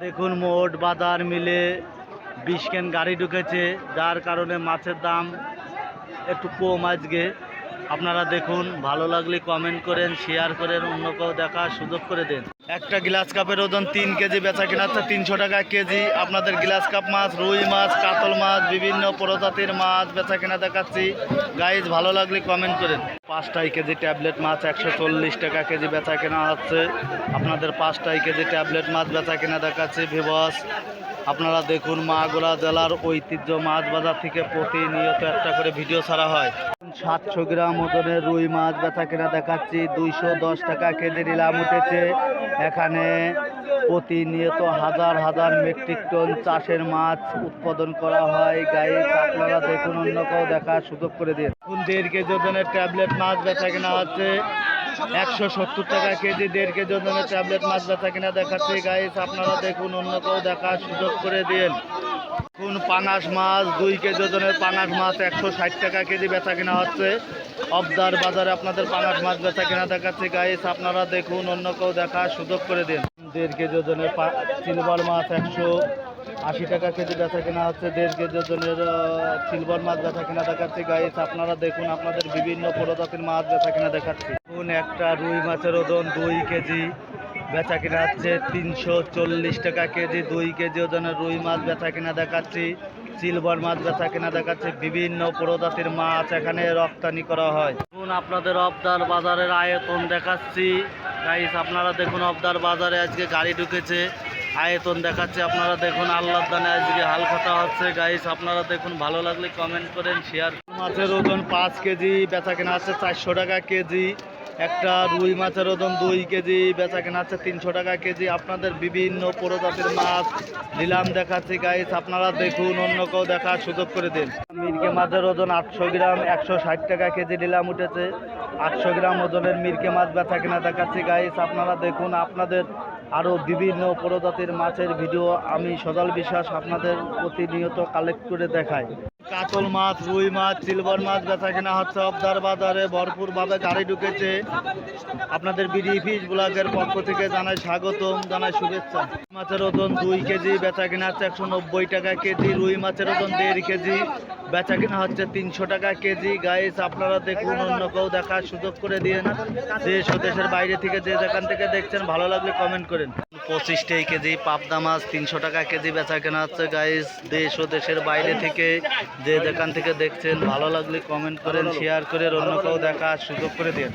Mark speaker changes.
Speaker 1: দেখুন, মোট বাজার মিলে বিশ ক্যান গাড়ি ঢুকেছে, যার কারণে মাছের দাম একটু কম আজকে। আপনারা দেখুন, ভালো লাগলে কমেন্ট করেন শেয়ার করেন, অন্য কেউ দেখার সুযোগ করে দেন। একটা গ্লাস কাপের ওজন তিন কেজি বেচা কিনা হচ্ছে তিনশো টাকা কেজি। আপনাদের গ্লাস কাপ মাছ, রুই মাছ, কাতল মাছ, বিভিন্ন প্রজাতির মাছ বেচা কেনা দেখাচ্ছি। গাইজ ভালো লাগলে কমেন্ট করেন। পাঁচটাই কেজি ট্যাবলেট মাছ, একশো চল্লিশ টাকা কেজি বেচা কেনা হচ্ছে আপনাদের পাঁচটাই কেজি ট্যাবলেট মাছ বেচা কেনা দেখাচ্ছি ভিবস আপনারা দেখুন, মাগুরা জেলার ঐতিহ্য মাছ বাজার থেকে প্রতিনিয়ত একটা করে ভিডিও ছাড়া হয়। সাতশো গ্রাম ওজনের রুই মাছ বেচা কেনা দেখাচ্ছি। দুইশো দশ টাকা কেজি নিলাম উঠেছে। এখানে প্রতিনিয়ত হাজার হাজার মেট্রিক টন চাষের মাছ উৎপাদন করা হয়। গায়ে আপনারা দেখুন, অন্য কেউ দেখার সুযোগ করে দিন এখন দেড় কেজি ওজনের ট্যাবলেট মাছ বেচা কেনা হচ্ছে একশো সত্তর টাকা কেজি, দেড় কেজি ওজনের ট্যাবলেট মাছ বেচা কিনা দেখাচ্ছে। গাইস আপনারা দেখুন, অন্য কেউ দেখার সুযোগ করে দিন কোন পানাস মাছ, দুই কেজি ওজনের পানাস মাছ, একশো ষাট টাকা কেজি বেচা কেনা হচ্ছে। অবদার বাজারে আপনাদের পানাস মাছ বেচা কেনা দেখাচ্ছে গাইস আপনারা দেখুন, অন্য কেউ দেখার সুযোগ করে দিন। দেড় কেজি ওজনের সিলভার মাছ, একশো আশি টাকা কেজি বেচা কেনা হচ্ছে। দেড় কেজি ওজনের সিলভার মাছ বেচা কেনা দেখাচ্ছে গাইস আপনারা দেখুন, আপনাদের বিভিন্ন প্রজাতির মাছ বেচা কেনা দেখাচ্ছে। কোন একটা রুই মাছের ওজন দুই কেজি। বেচা কেনা হচ্ছে তিনশো চল্লিশ টাকা কেজি, দুই কেজি ওজনের রুই মাছ বেচা কেনা দেখাচ্ছি, সিলভার মাছ বেচা কেনা দেখাচ্ছে, বিভিন্ন প্রজাতির মাছ এখানে রপ্তানি করা হয়। দেখুন, আপনাদের অবদার বাজারের আয়তন দেখাচ্ছি। গাইস আপনারা দেখুন, অবদার বাজারে আজকে গাড়ি ঢুকেছে, আয়তন দেখাচ্ছে আপনারা দেখুন আল্লাহ দানে আজকে হাল খাতা হচ্ছে। গাইস আপনারা দেখুন, ভালো লাগলে কমেন্ট করেন শেয়ার মাছের ওজন পাঁচ কেজি বেচা কেনা আছে চারশো টাকা কেজি। একটা রুই মাছের ওজন দুই কেজি, বেচা কেনা আছে তিনশো টাকা কেজি। আপনাদের বিভিন্ন প্রজাতির মাছ নিলাম দেখাচ্ছি গাইস আপনারা দেখুন, অন্য কেউ দেখার সুযোগ করে দিন। মিরকে মাছের ওজন আটশো গ্রাম, একশো ষাট টাকা কেজি নিলাম উঠেছে। আটশো গ্রাম ওজনের মিরকে মাছ বেচা কেনা দেখাচ্ছি গাইস আপনারা দেখুন, আপনাদের আরও বিভিন্ন প্রজাতির মাছের ভিডিও আমি সজল বিশ্বাস আপনাদের প্রতিনিয়ত কালেক্ট করে দেখাই। কাতল মাছ, রুই মাছ, সিলভার মাছ বেচা কেনা হচ্ছে অবদার বাজারে ভরপুরভাবে গাড়ি ঢুকেছে। আপনাদের বিডি ব্লগের পক্ষ থেকে জানাই স্বাগতম, জানাই শুভেচ্ছা। মাছের ওজন দুই কেজি বেচা কেনা হচ্ছে একশো নব্বই টাকা কেজি, রুই মাছের ওজন দেড় কেজি বেচা কেনা হচ্ছে তিনশো টাকা কেজি। গাইস আপনারা দেখুন, অন্য কেউ দেখার সুযোগ করে দিয়ে না। দেশ ও দেশের বাইরে থেকে যে যেখান থেকে দেখছেন, ভালো লাগলে কমেন্ট করেন। পঁচিশটাই কেজি পাবদা মাছ, তিনশো টাকা কেজি বেচা কেনা হচ্ছে গাইজ দেশ ও দেশের বাইরে থেকে যে যেখান থেকে দেখছেন, ভালো লাগলে কমেন্ট করেন শেয়ার করে অন্য কেউ দেখার সুযোগ করে দিন